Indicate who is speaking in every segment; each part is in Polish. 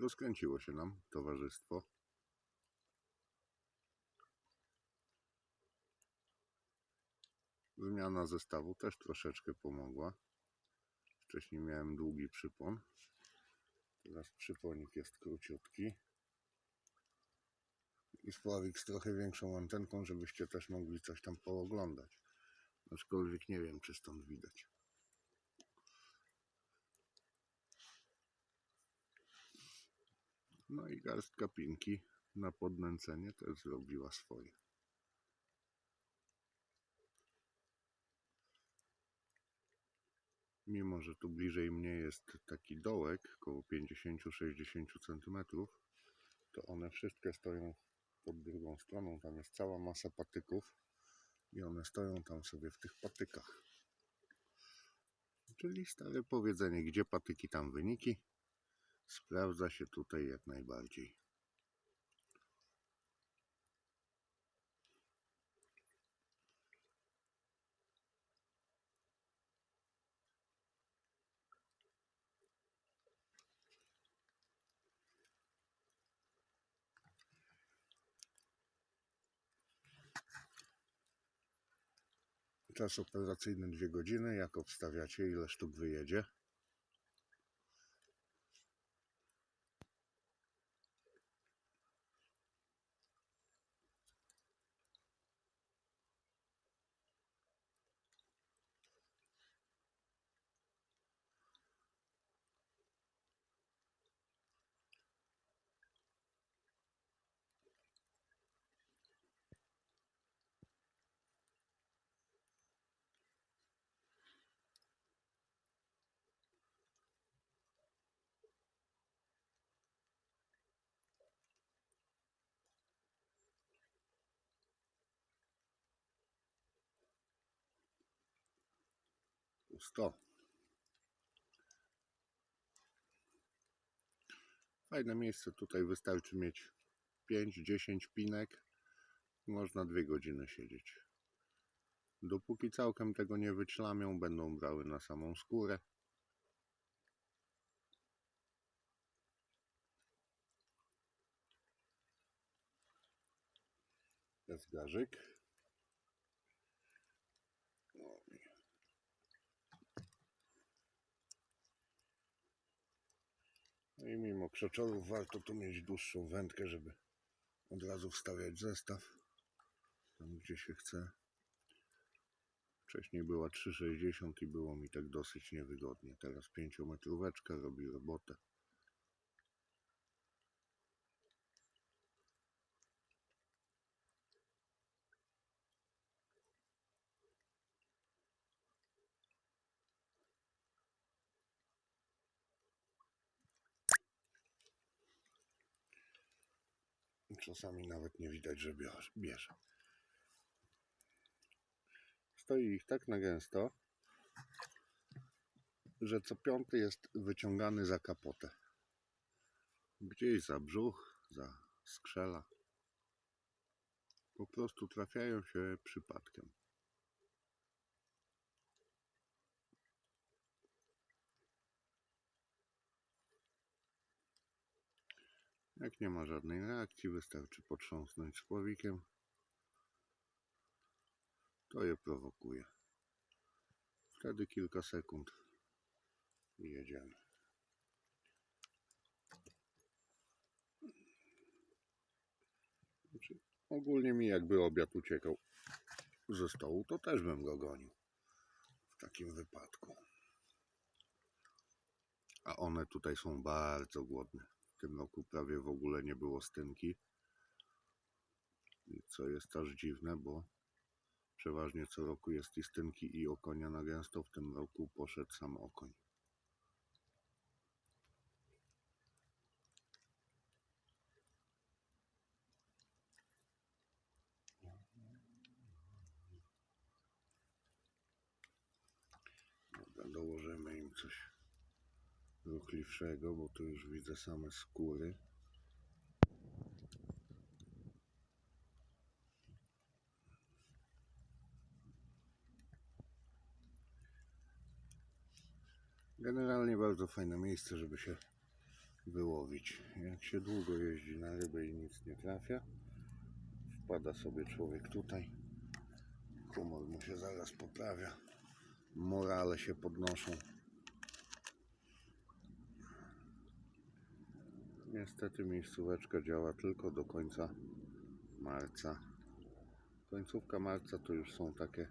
Speaker 1: Rozkręciło się nam towarzystwo. Zmiana zestawu też troszeczkę pomogła. Wcześniej miałem długi przypon. Teraz przyponik jest króciutki. I spławik z trochę większą antenką, żebyście też mogli coś tam pooglądać. Aczkolwiek nie wiem, czy stąd widać. No i garstka pinki na podnęcenie też zrobiła swoje. Mimo, że tu bliżej mnie jest taki dołek, około 50-60 cm, to one wszystkie stoją pod drugą stroną. Tam jest cała masa patyków i one stoją tam sobie w tych patykach. Czyli stare powiedzenie, gdzie patyki, tam wyniki. Sprawdza się tutaj jak najbardziej. Czas operacyjny 2 godziny. Jak obstawiacie, ile sztuk wyjedzie? Sto. Fajne miejsce. Tutaj wystarczy mieć 5-10 pinek. Można dwie godziny siedzieć. Dopóki całkiem tego nie wyćlamią, będą brały na samą skórę. Jest garzyk. O, i Krzeczorów warto tu mieć dłuższą wędkę, żeby od razu wstawiać zestaw tam gdzie się chce. Wcześniej była 3,60 i było mi tak dosyć niewygodnie. Teraz 5 metróweczka robi robotę. Czasami nawet nie widać, że bierze. Stoi ich tak na gęsto, że co piąty jest wyciągany za kapotę. Gdzieś za brzuch, za skrzela. Po prostu trafiają się przypadkiem. Jak nie ma żadnej reakcji, wystarczy potrząsnąć spławikiem. To je prowokuje. Wtedy kilka sekund i jedziemy. Znaczy, ogólnie mi jakby obiad uciekał ze stołu, to też bym go gonił w takim wypadku. A one tutaj są bardzo głodne. Tym roku prawie w ogóle nie było stynki. Co jest aż dziwne, bo przeważnie co roku jest i stynki i okonia na gęsto. W tym roku poszedł sam okoń. Dołożymy im coś ruchliwszego, bo tu już widzę same skóry. Generalnie bardzo fajne miejsce, żeby się wyłowić. Jak się długo jeździ na rybę i nic nie trafia, wpada sobie człowiek tutaj, humor mu się zaraz poprawia, morale się podnoszą. Niestety miejscóweczka działa tylko do końca marca. Końcówka marca to już są takie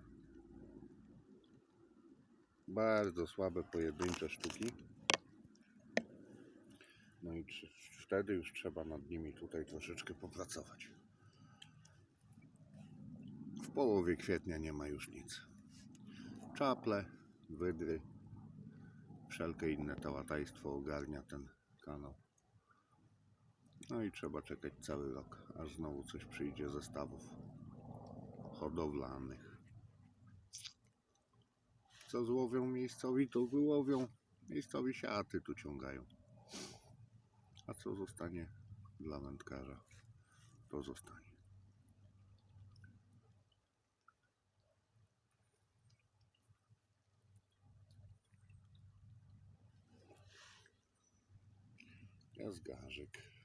Speaker 1: bardzo słabe pojedyncze sztuki. No i wtedy już trzeba nad nimi tutaj troszeczkę popracować. W połowie kwietnia nie ma już nic. Czaple, wydry, wszelkie inne tałataństwo ogarnia ten kanał. No i trzeba czekać cały rok, aż znowu coś przyjdzie ze stawów hodowlanych. Co złowią miejscowi, to wyłowią. Miejscowi siaty tu ciągają. A co zostanie dla wędkarza, to zostanie. Jazgarzyk.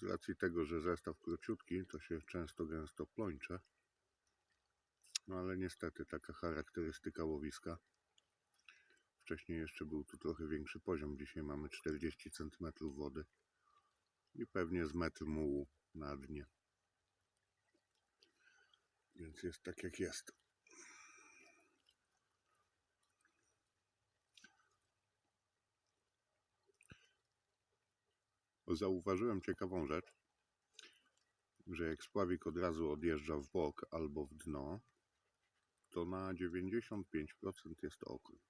Speaker 1: Z racji tego, że zestaw króciutki, to się często gęsto plącze. No ale niestety taka charakterystyka łowiska. Wcześniej jeszcze był tu trochę większy poziom. Dzisiaj mamy 40 cm wody i pewnie z metr mułu na dnie. Więc jest tak jak jest. Zauważyłem ciekawą rzecz, że jak spławik od razu odjeżdża w bok albo w dno, to na 95% jest okrąg.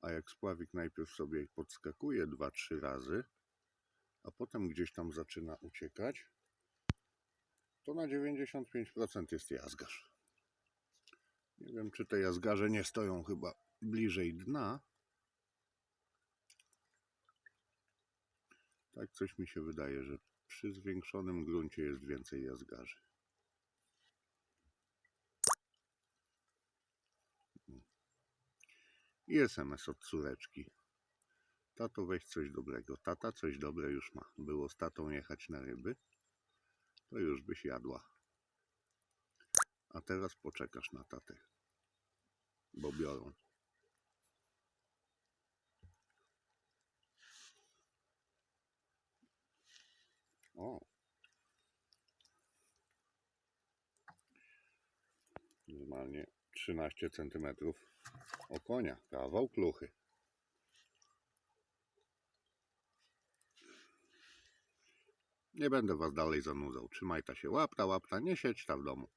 Speaker 1: A jak spławik najpierw sobie podskakuje 2-3 razy, a potem gdzieś tam zaczyna uciekać, to na 95% jest jazgarz. Nie wiem, czy te jazgarze nie stoją chyba bliżej dna. Tak coś mi się wydaje, że przy zwiększonym gruncie jest więcej jazgarzy. I SMS od córeczki. Tato, weź coś dobrego. Tata coś dobre już ma. Było z tatą jechać na ryby, to już byś jadła. A teraz poczekasz na tatę, bo biorą. O. Normalnie 13 cm o konia, kawał kluchy. Nie będę was dalej zanudzał. Trzymaj ta się łapta, łapta, nie siedź ta w domu.